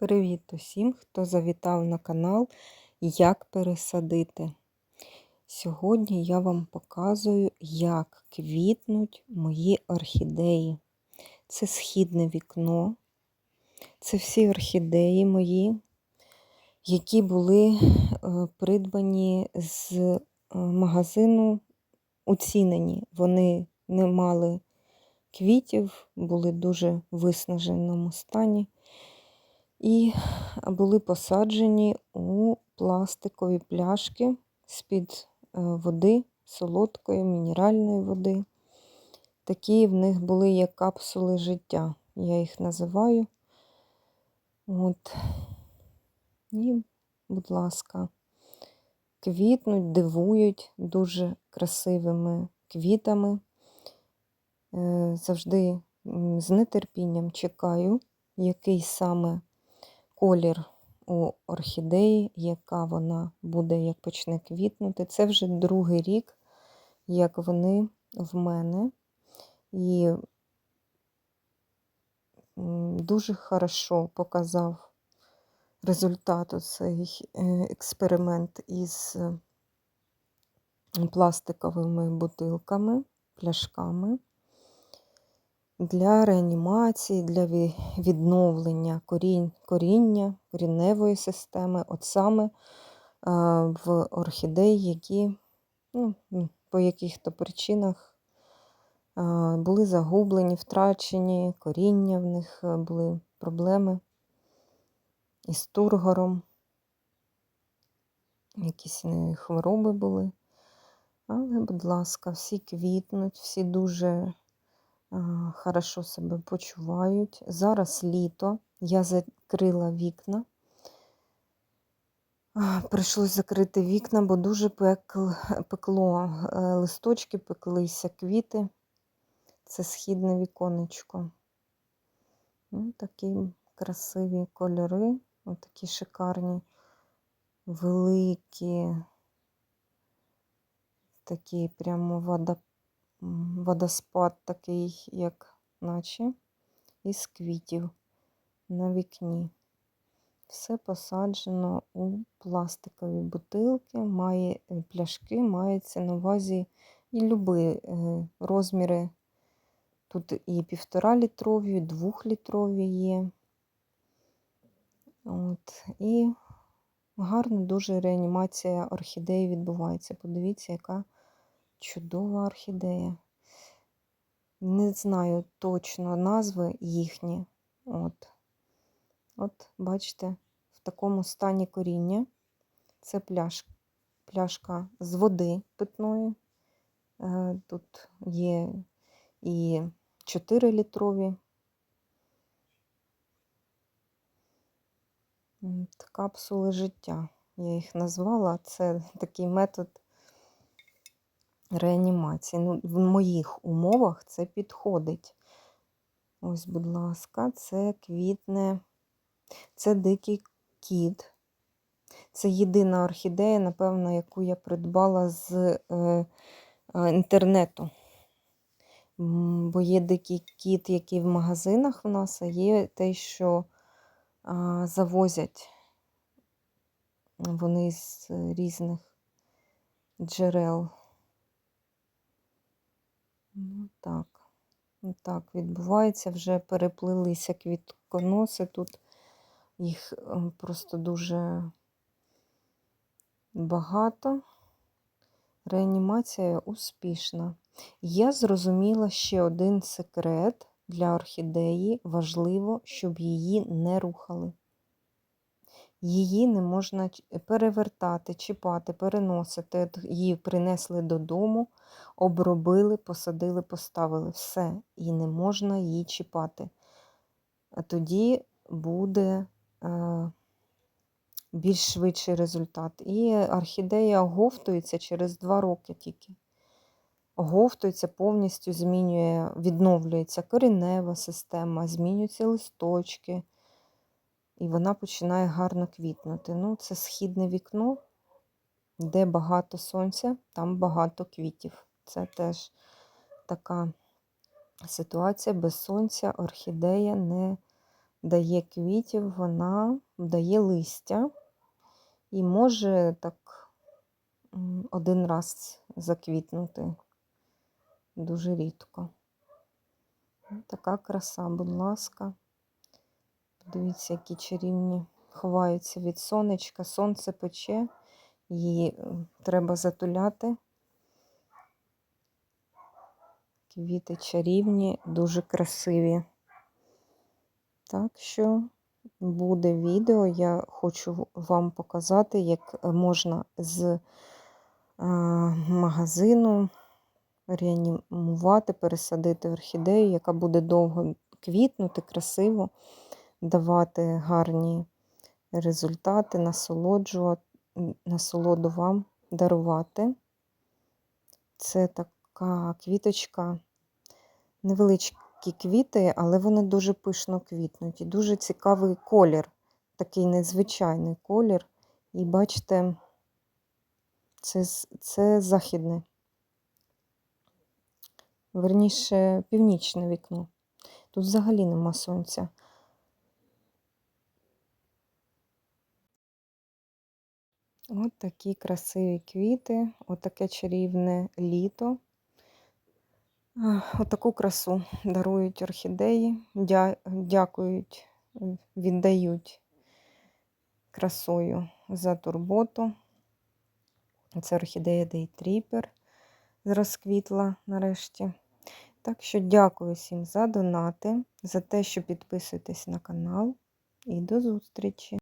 Привіт усім, хто завітав на канал Як пересадити. Сьогодні я вам показую, як квітнуть мої орхідеї. Це східне вікно. Це всі орхідеї мої, які були е, придбані з е, магазину оцінені. Вони не мали квітів, були дуже виснаженому стані і були посаджені у пластикові пляшки з-під е, води, солодкої, мінеральної води. Такі в них були як капсули життя, я їх називаю. От. І, будь ласка, квітнуть, дивують дуже красивими квітами. Е, завжди з нетерпінням чекаю, який саме колір у орхідеї, яка вона буде, як почне квітнути. Це вже другий рік, як вони в мене. І дуже хорошо показав результат цей е, експеримент із пластиковими бутилками, пляшками для реанімації, для відновлення коріння, корінневої системи, от саме в орхідеї, які ну, по яких-то причинах були загублені, втрачені, коріння в них е, були проблеми із тургором, якісь хвороби були. Але, будь ласка, всі квітнуть, всі дуже хорошо себе почувають. Зараз літо, я закрила вікна. Прийшлось закрити вікна, бо дуже пекло е, листочки, пеклися квіти. Це східне віконечко. Ну, Такі красиві кольори, такі шикарні, великі, такі прямо водопад водоспад такий, як наче, із квітів на вікні. Все посаджено у пластикові бутилки, має е, пляшки, мається на увазі і любі е, розміри. Тут і півтора літрові, і двохлітрові є. От. І гарна дуже реанімація орхідеї відбувається. Подивіться, яка Чудова орхідея. Не знаю точно назви їхні. От, От, бачите, в такому стані коріння. Це пляш, пляшка з води питної. Е, тут є і 4 літрові. Капсули життя. Я їх назвала. Це такий метод реанімації. Ну, В моїх умовах це підходить. Ось, будь ласка, це квітне, це дикий кіт. Це єдина орхідея, напевно, яку я придбала з е, е, інтернету. Бо є дикий кіт, який в магазинах в нас, а є те, що а, завозять вони з різних джерел. Так. Ну, так, відбувається, вже переплилися квітконоси. Тут їх ем, просто дуже багато. Реанімація успішна. Я зрозуміла ще один секрет для орхідеї. Важливо, щоб її не рухали. Її не можна перевертати, чіпати, переносити. Її принесли додому, обробили, посадили, поставили. Все, і не можна її чіпати. Тоді буде е, більш швидший результат. І орхідея оговтується через два роки тільки. Оговтується, повністю змінює, відновлюється корінева система, змінюються листочки і вона починає гарно квітнути. Ну, Це східне вікно, де багато сонця, там багато квітів. Це теж така ситуація без сонця, орхідея не дає квітів, вона дає листя і може так один раз заквітнути дуже рідко. Така краса, будь ласка. Дивіться, які чарівні ховаються від сонечка. Сонце пече, її е, треба затуляти. Квіти чарівні, дуже красиві. Так що буде відео. Я хочу вам показати, як можна з е, магазину реанімувати, пересадити орхідею, яка буде довго квітнути, красиво, давати гарні результати, насолоджувати, насолоду вам дарувати. Це така квіточка, невеличкі квіти, але вони дуже пишно квітнуть. І дуже цікавий колір, такий незвичайний колір. І бачите, це, це західне, верніше, північне вікно. Тут взагалі нема сонця. От такі красиві квіти, отаке чарівне літо. Отаку красу дарують орхідеї, дя- дякують, віддають красою за турботу. Це орхідея Дейтріпер розквітла нарешті. Так що дякую всім за донати, за те, що підписуєтесь на канал. І до зустрічі!